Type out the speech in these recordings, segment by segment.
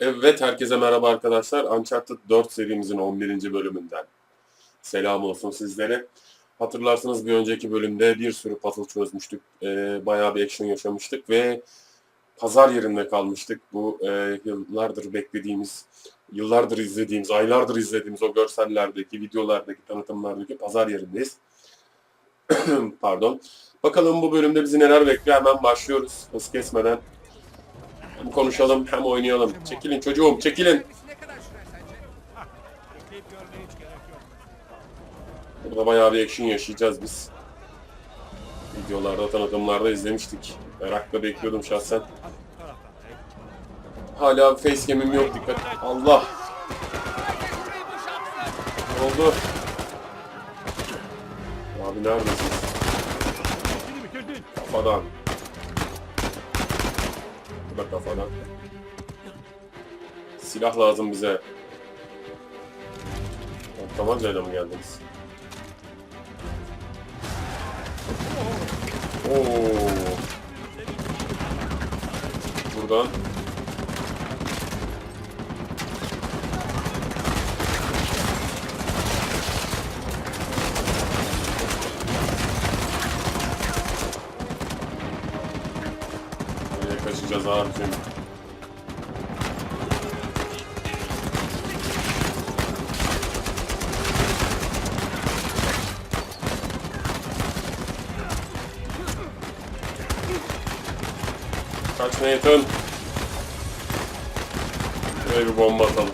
Evet, herkese merhaba arkadaşlar. Uncharted 4 serimizin 11. bölümünden selam olsun sizlere. Hatırlarsınız bir önceki bölümde bir sürü puzzle çözmüştük. Ee, bayağı bir action yaşamıştık ve pazar yerinde kalmıştık. Bu e, yıllardır beklediğimiz, yıllardır izlediğimiz, aylardır izlediğimiz o görsellerdeki, videolardaki, tanıtımlardaki pazar yerindeyiz. Pardon. Bakalım bu bölümde bizi neler bekliyor. Hemen başlıyoruz. Hız kesmeden. Hem konuşalım hem oynayalım. Çekilin çocuğum çekilin. Burada bayağı bir action yaşayacağız biz. Videolarda, tanıtımlarda izlemiştik. Merakla bekliyordum şahsen. Hala facecam'im yok dikkat. Allah! Ne oldu? Abi neredesin? Kafadan. Bu da kafadan. Silah lazım bize. Tabancayla mı geldiniz? Oo. Buradan. Kaçacağız abicim? Kaç Nathan? Şuraya bir bomba atalım.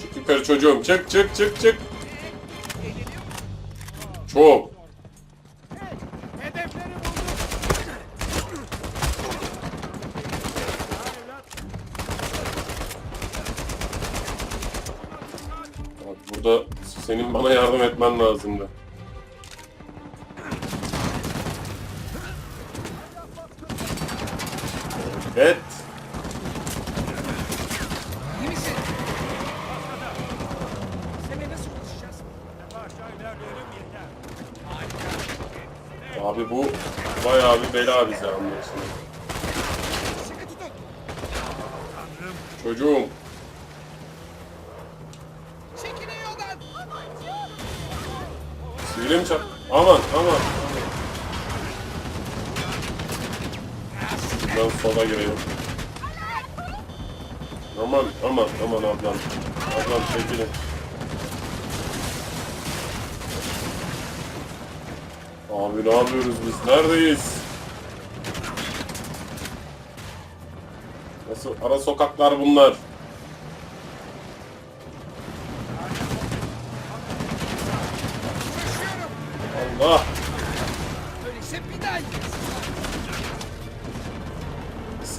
Çık yukarı çocuğum. Çık çık çık çık. Çok. İlerleyelim yeter. Abi bu bayağı bir bela bize anlıyorsun. Çocuğum. Çekilin yoldan. Mi çarp? Aman aman. Ben sola gireyim. Aman aman aman ablam. Ablam çekilin. Abi ne yapıyoruz biz? Neredeyiz? Nasıl ara sokaklar bunlar?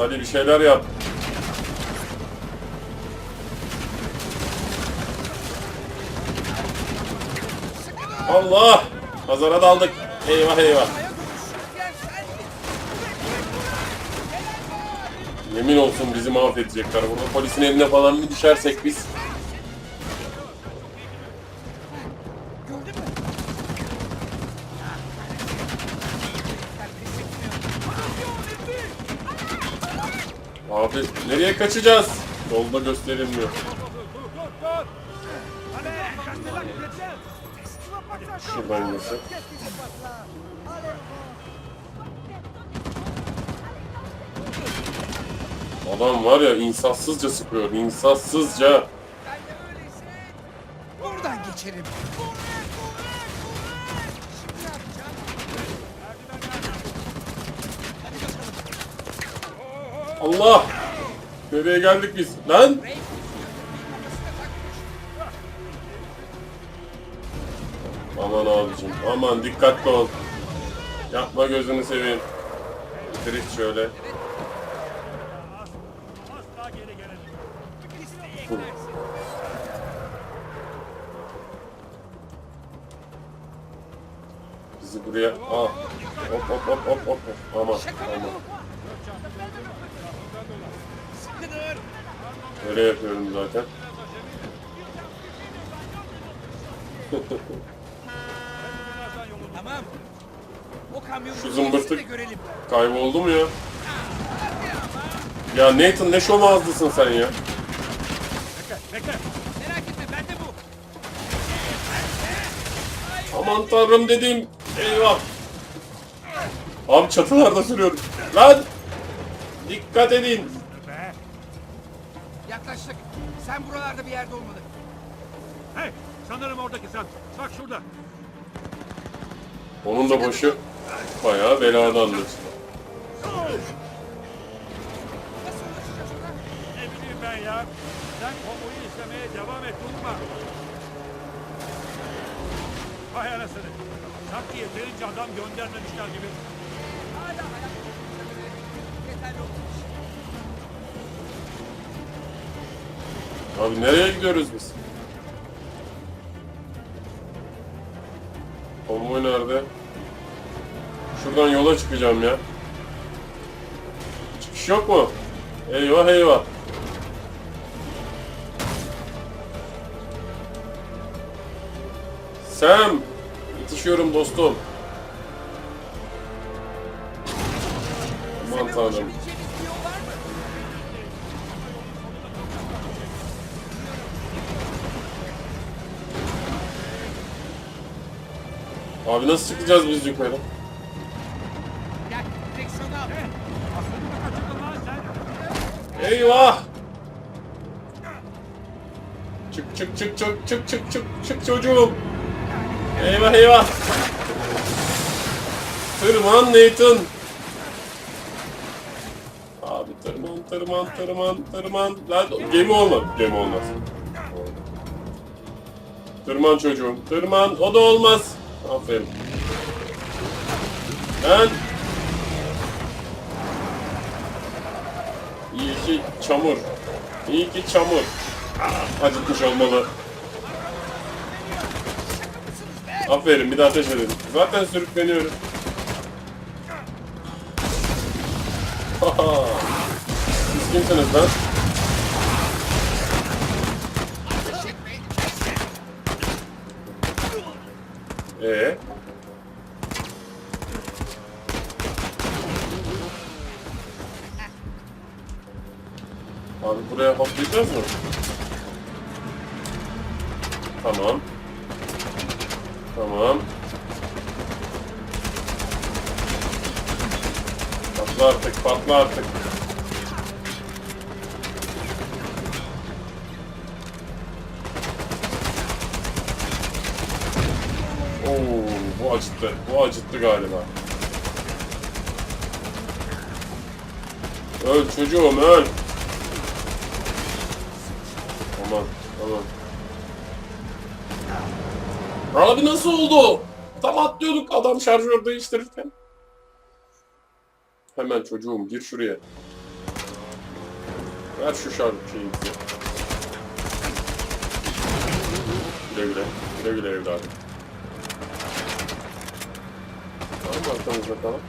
Salih bir şeyler yap. Allah! Pazara daldık. Eyvah eyvah. Yemin olsun bizi mahvedecekler. Burada polisin eline falan bir düşersek biz. Abi nereye kaçacağız? Yolda gösterilmiyor. Şuradan geçelim. Adam var ya insafsızca sıkıyor. insafsızca. Buradan geçerim. Şimdi ne yapacağım? Allah! Nereye geldik biz? Lan! Aman abicim, aman dikkatli ol. Yapma gözünü seveyim. Drift şöyle. Bizi buraya... Aa. Hop hop hop hop hop. Aman aman. Öyle yapıyorum zaten. Tamam. O kamyonun Şu zımbırtık-. Kayboldu mu ya? Ya Nathan ne şom ağızlısın sen ya. Aman tanrım dedim. Eyvah. Abi çatılarda sürüyorum. Lan! Dikkat edin. Yaklaştık. Sen buralarda bir yerde olmalı. Hey, sanırım oradaki sen. Bak şurada. Onun da başı bayağı belada? Ne bileyim ben ya. Sen konvoyu izlemeye devam et, durma. Vay anasını. Sanki yeterince adam göndermemişler gibi. Abi nereye gidiyoruz biz? Konvoy nerede? Şuradan yola çıkacağım ya. Çıkış yok mu? Eyvah eyvah. Sam! Yetişiyorum dostum. Aman tanrım. Abi nasıl çıkacağız biz yukarı? Eyvah! Çık çık çık çık çık çık çık çık çocuğum. Eyvah eyvah. Tırman Nathan. Abi tırman tırman tırman tırman. Lan gemi olmaz. Gemi olmaz. Tırman çocuğum. Tırman. O da olmaz. Aferin. Lan. İyi ki çamur. İyi ki çamur. Ah, Acıtmış olmalı. Aferin bir de ateş edelim. Zaten sürükleniyorum. Siz kimsiniz lan? Ateş etmeyin. Ee? Abi buraya hoplayacağız mı? Tamam. Tamam. Patla artık, patla artık. Oo, bu acıttı. Bu acıttı galiba. Öl çocuğum öl. Aman aman. Abi nasıl oldu? Tam atlıyorduk adam şarjör değiştirirken. Hemen çocuğum gir şuraya. Ver şu şarj şeyi bize. Güle güle. Güle güle evladım. Tamam arkamızda kalan.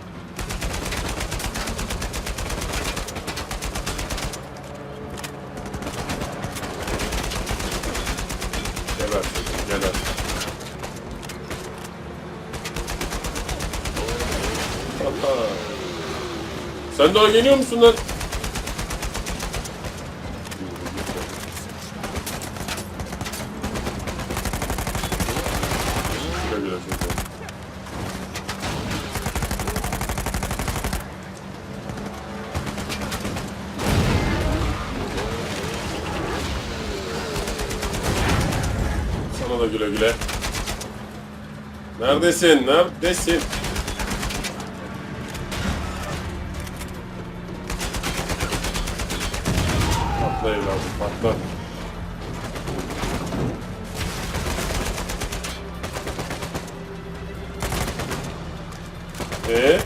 Geber çocuğum geber. Sen daha geliyor musun lan? Sana da güle güle. Neredesin? Neredesin? Ee?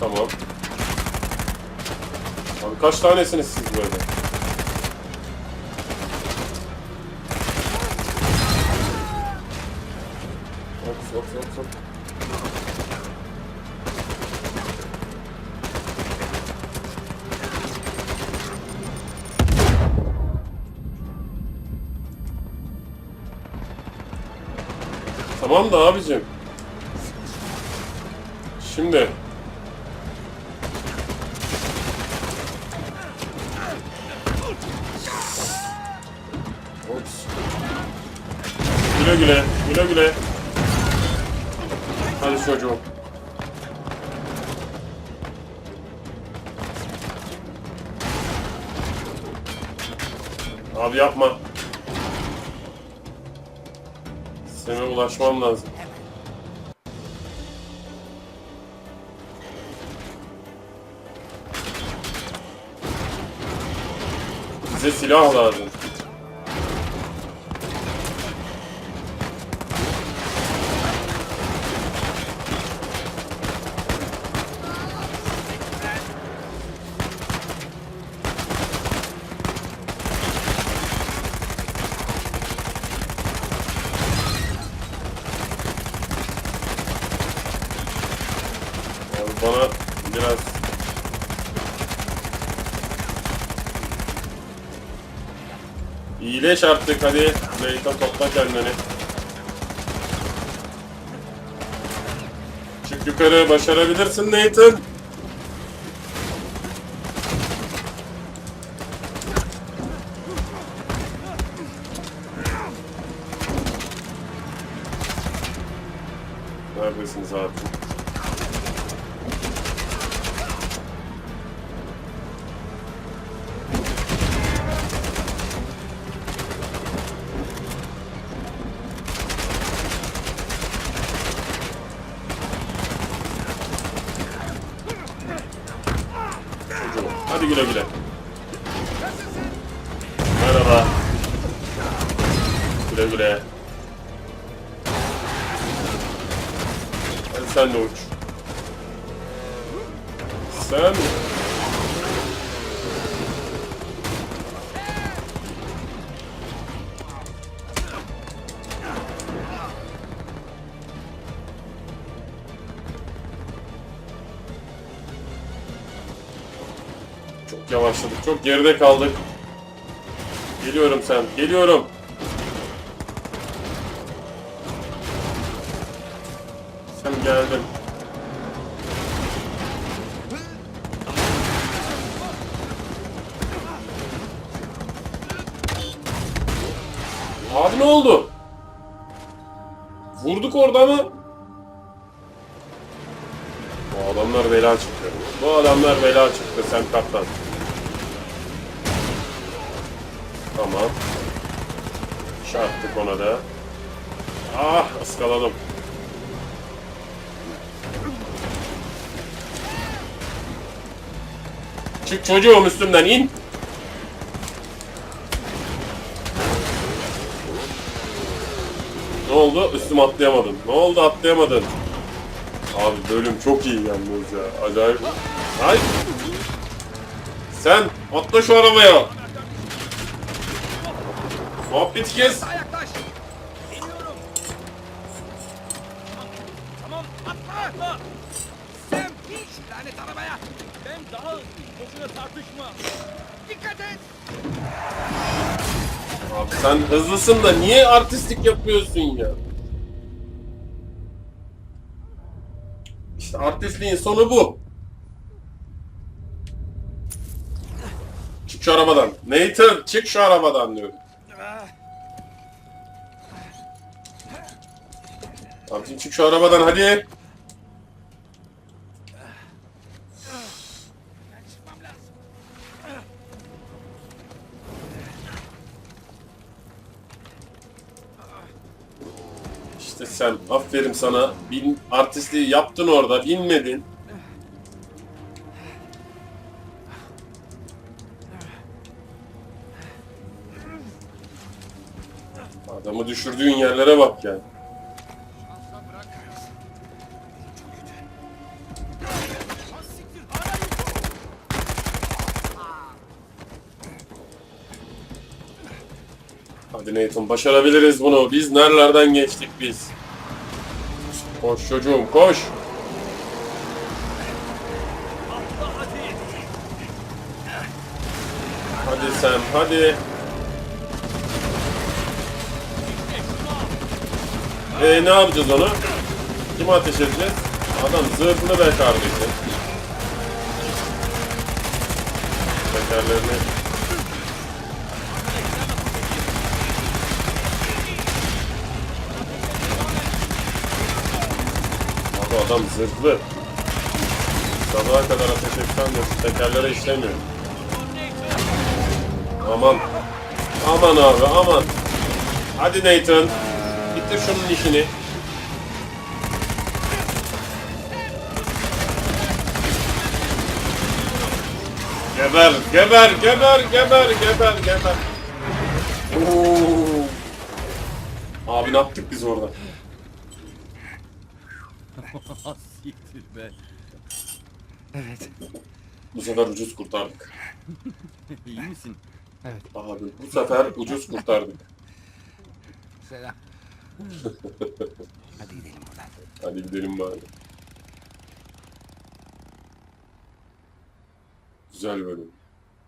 Tamam. Abi kaç tanesiniz siz böyle? Güle güle, güle güle. Hadi çocuğum. Abi yapma. Sana ulaşmam lazım. Bize silah lazım. Abi bana biraz İyileş artık hadi. Nathan topla kendini. Çık yukarı başarabilirsin Nathan. Güle güle. Merhaba. Güle güle. Yavaşladık. Çok geride kaldık. Geliyorum sen. Geliyorum. Sen geldin. Abi ne oldu? Vurduk orada mı? Bu adamlar bela çıktı. Bu adamlar bela çıktı sen kaptan. Da. Ah ıskaladım. Çık çocuğum üstümden in. Ne oldu? Üstüme atlayamadın. Ne oldu atlayamadın? Abi bölüm çok iyi yalnız ya. Acayip. Ay. Sen atla şu arabaya. Muhabbeti kes. Daha yaklaş. Geliyorum. Tamam atla. Atla. Sam bin şu lanet arabaya. Hem daha hızlı. Boşuna tartışma. Dikkat et. Abi sen hızlısın da niye artistlik yapıyorsun ya? İşte artistliğin sonu bu. Çık şu arabadan. Nathan çık şu arabadan diyorum. Abicim çık şu arabadan hadi. Sen aferin sana. Bin, artistliği yaptın orada binmedin. Adamı düşürdüğün yerlere bak ya. Yok. Hadi Nathan başarabiliriz bunu. Biz nerelerden geçtik biz? Koş çocuğum koş. Hadi. Sam hadi. İşte şunu al. Ee, ne yapacağız onu? Kime ateş edeceğiz? Adam zırhlı be kardeşim. Tekerlerini Abi adam zırhlı. Sabaha kadar ateş etsen de tekerlere işlemiyor. Aman. Aman abi aman. Hadi Nathan. Bitir şunun işini. Geber, geber, geber, geber, geber, geber. Oo. Abi ne yaptık biz orada? Siktir be. Evet. Bu sefer ucuz kurtardık. İyi misin? Abi bu sefer ucuz kurtardık. Selam. Hadi gidelim buradan. Hadi gidelim bari. Güzel bölüm.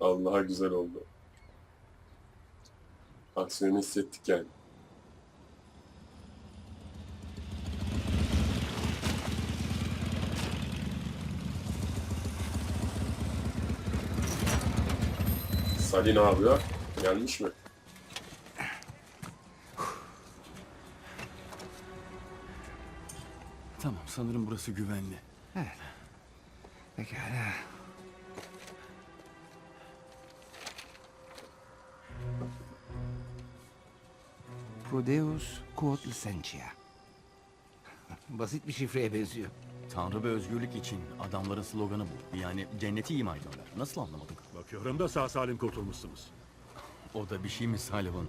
Allah'a güzel oldu. Aksiyonu hissettik yani. Salih ne yapıyor? Gelmiş mi? Tamam sanırım burası güvenli. Pekala. Prodeus quod licentia. Basit bir şifreye benziyor. Tanrı ve özgürlük için adamların sloganı bu. Yani cenneti ima ediyorlar. Nasıl anlamadık? Bakıyorum da sağ salim kurtulmuşsunuz. O da bir şey mi Sullivan?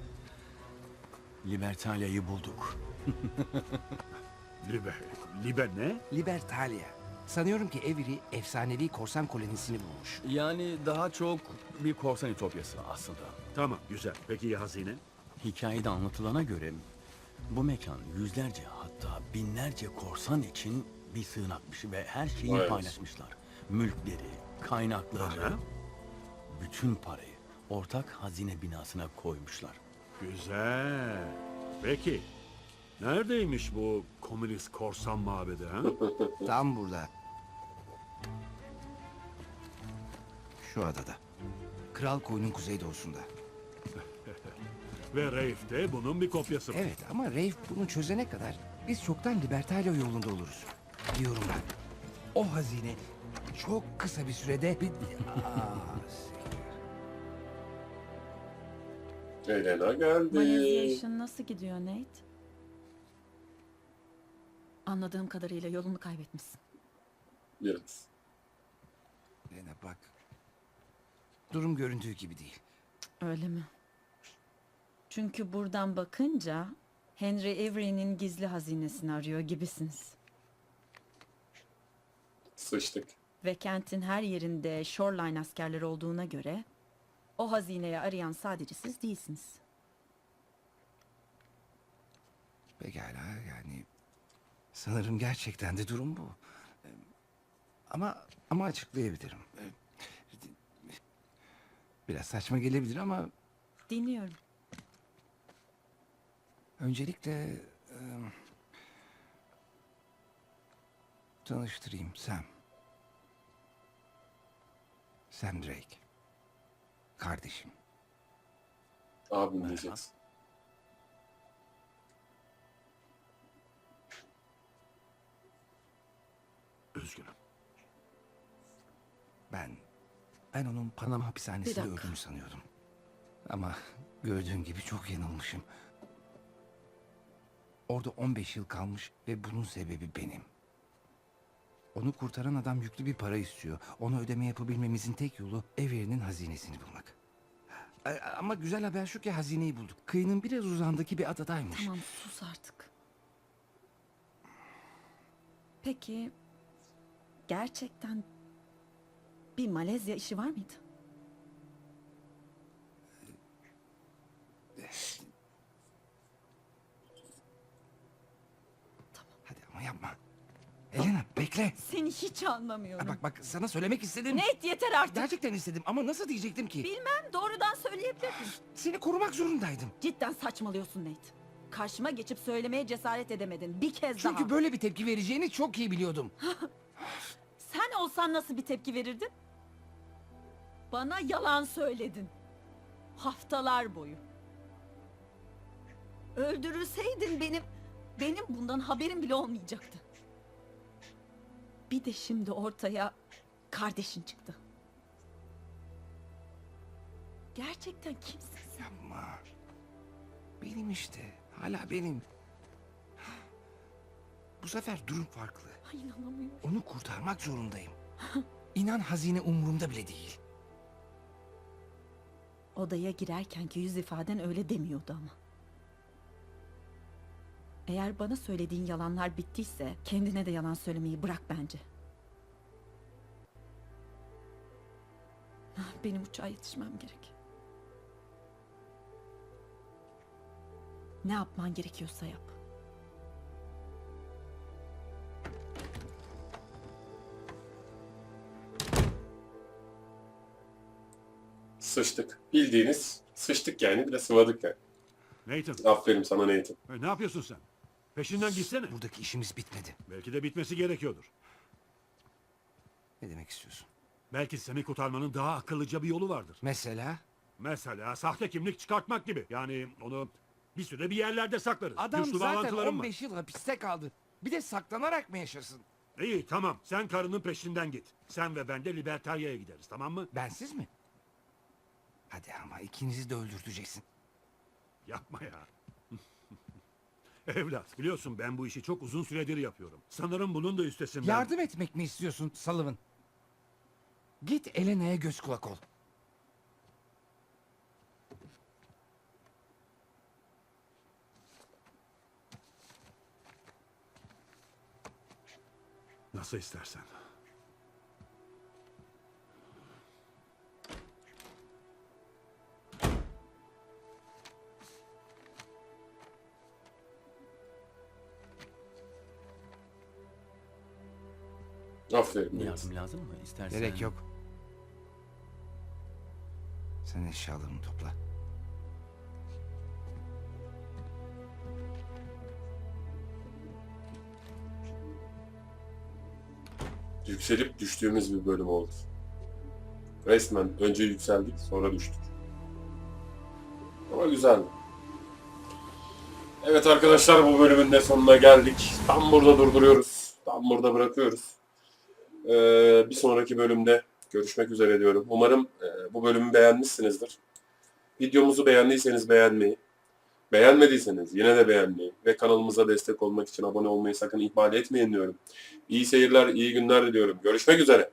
Libertalia'yı bulduk. Libe, Libe ne? Libertalia. Sanıyorum ki Avery efsanevi korsan kolonisini bulmuş. Yani daha çok bir korsan ütopyası aslında. Tamam, güzel. Peki ya hazine? Hikayede anlatılana göre bu mekan yüzlerce hatta binlerce korsan için bir sığınakmış ve her şeyi Vay paylaşmışlar. Mülkleri, kaynakları, Aha. Bütün parayı ortak hazine binasına koymuşlar. Güzel. Peki, neredeymiş bu komünist korsan mabedi ha? Tam burada. Şu adada. Kral koyunun kuzeydoğusunda. Ve Rafe de bunun bir kopyası. Evet ama Rafe bunu çözene kadar biz çoktan Libertalia yolunda oluruz. Diyorum ben. O hazine çok kısa bir sürede bir... Aa, Elena geldi. işin nasıl gidiyor Nate? Anladığım kadarıyla yolunu kaybetmişsin. Biraz. Lena bak. Durum göründüğü gibi değil. Öyle mi? Çünkü buradan bakınca Henry Avery'nin gizli hazinesini arıyor gibisiniz. Sıçtık. Ve kentin her yerinde shoreline askerleri olduğuna göre o hazineyi arayan sadece siz değilsiniz. Pekala yani sanırım gerçekten de durum bu. Ee, Ama ama açıklayabilirim. Ee, Biraz saçma gelebilir ama Dinliyorum. öncelikle e, tanıştırayım Sam. Sam Drake. Kardeşim. Abim diyeceksin. Üzgünüm. Ben ben onun Panama hapishanesinde dakika. öldüğünü sanıyordum. Ama gördüğün gibi çok yanılmışım. Orada 15 yıl kalmış ve bunun sebebi benim. Onu kurtaran adam yüklü bir para istiyor. Onu ödeme yapabilmemizin tek yolu Avery'nin hazinesini bulmak. Ama güzel haber şu ki hazineyi bulduk. Kıyının biraz uzağındaki bir adadaymış. Tamam sus artık. Peki gerçekten bir Malezya işi var mıydı? Hadi ama yapma. Elena bekle. Seni hiç anlamıyorum. Ha, bak bak sana söylemek istedim. Nate yeter artık. Gerçekten istedim ama nasıl diyecektim ki? Bilmem doğrudan söyleyebilirdin. Seni korumak zorundaydım. Cidden saçmalıyorsun Nate. Karşıma geçip söylemeye cesaret edemedin. Bir kez Çünkü daha. böyle bir tepki vereceğini çok iyi biliyordum. Sen olsan nasıl bir tepki verirdin? Bana yalan söyledin. Haftalar boyu. Öldürülseydin benim benim bundan haberim bile olmayacaktı. Bir de şimdi ortaya kardeşin çıktı. Gerçekten kimsin sen? Yapma. Benim işte. Hala benim. Bu sefer durum farklı. Ay inanamıyorum. Onu kurtarmak zorundayım. İnan hazine umurumda bile değil. Odaya girerkenki yüz ifaden öyle demiyordu ama. Eğer bana söylediğin yalanlar bittiyse kendine de yalan söylemeyi bırak bence. Benim uçağa yetişmem gerek. Ne yapman gerekiyorsa yap. Sıçtık. Bildiğiniz sıçtık yani bir de sıvadık yani. Nathan, Aferin sana Nathan. e, ne yapıyorsun sen? Peşinden gitsene. Buradaki işimiz bitmedi. Belki de bitmesi gerekiyordur. Ne demek istiyorsun? Belki seni kurtarmanın daha akıllıca bir yolu vardır. Mesela Mesela sahte kimlik çıkartmak gibi. Yani onu bir süre bir yerlerde saklarız. adam Güçlü zaten bağlantılarım var. 15 yıl hapiste kaldı. Bir de saklanarak mı yaşasın? İyi tamam sen karının peşinden git. Sen ve ben de Libertaria'ya gideriz tamam mı? Bensiz mi? Hadi ama ikinizi de öldürteceksin. Yapma ya. Evlat biliyorsun ben bu işi çok uzun süredir yapıyorum. Sanırım bunun da üstesinden. Yardım etmek mi istiyorsun Sullivan? Git Elena'ya göz kulak ol. Nasıl istersen. Aferin. Nathan. Yardım lazım mı? İstersen... Gerek yok. Sen eşyalarını topla. Yükselip düştüğümüz bir bölüm oldu. Resmen önce yükseldik sonra düştük. Ama güzeldi. Evet arkadaşlar bu bölümün de sonuna geldik. Tam burada durduruyoruz. Tam burada bırakıyoruz. Ee, bir sonraki bölümde görüşmek üzere diyorum. Umarım e, bu bölümü beğenmişsinizdir. Videomuzu beğendiyseniz beğenmeyi, beğenmediyseniz yine de beğenmeyi ve kanalımıza destek olmak için abone olmayı sakın ihmal etmeyin diyorum. İyi seyirler, iyi günler diliyorum. Görüşmek üzere.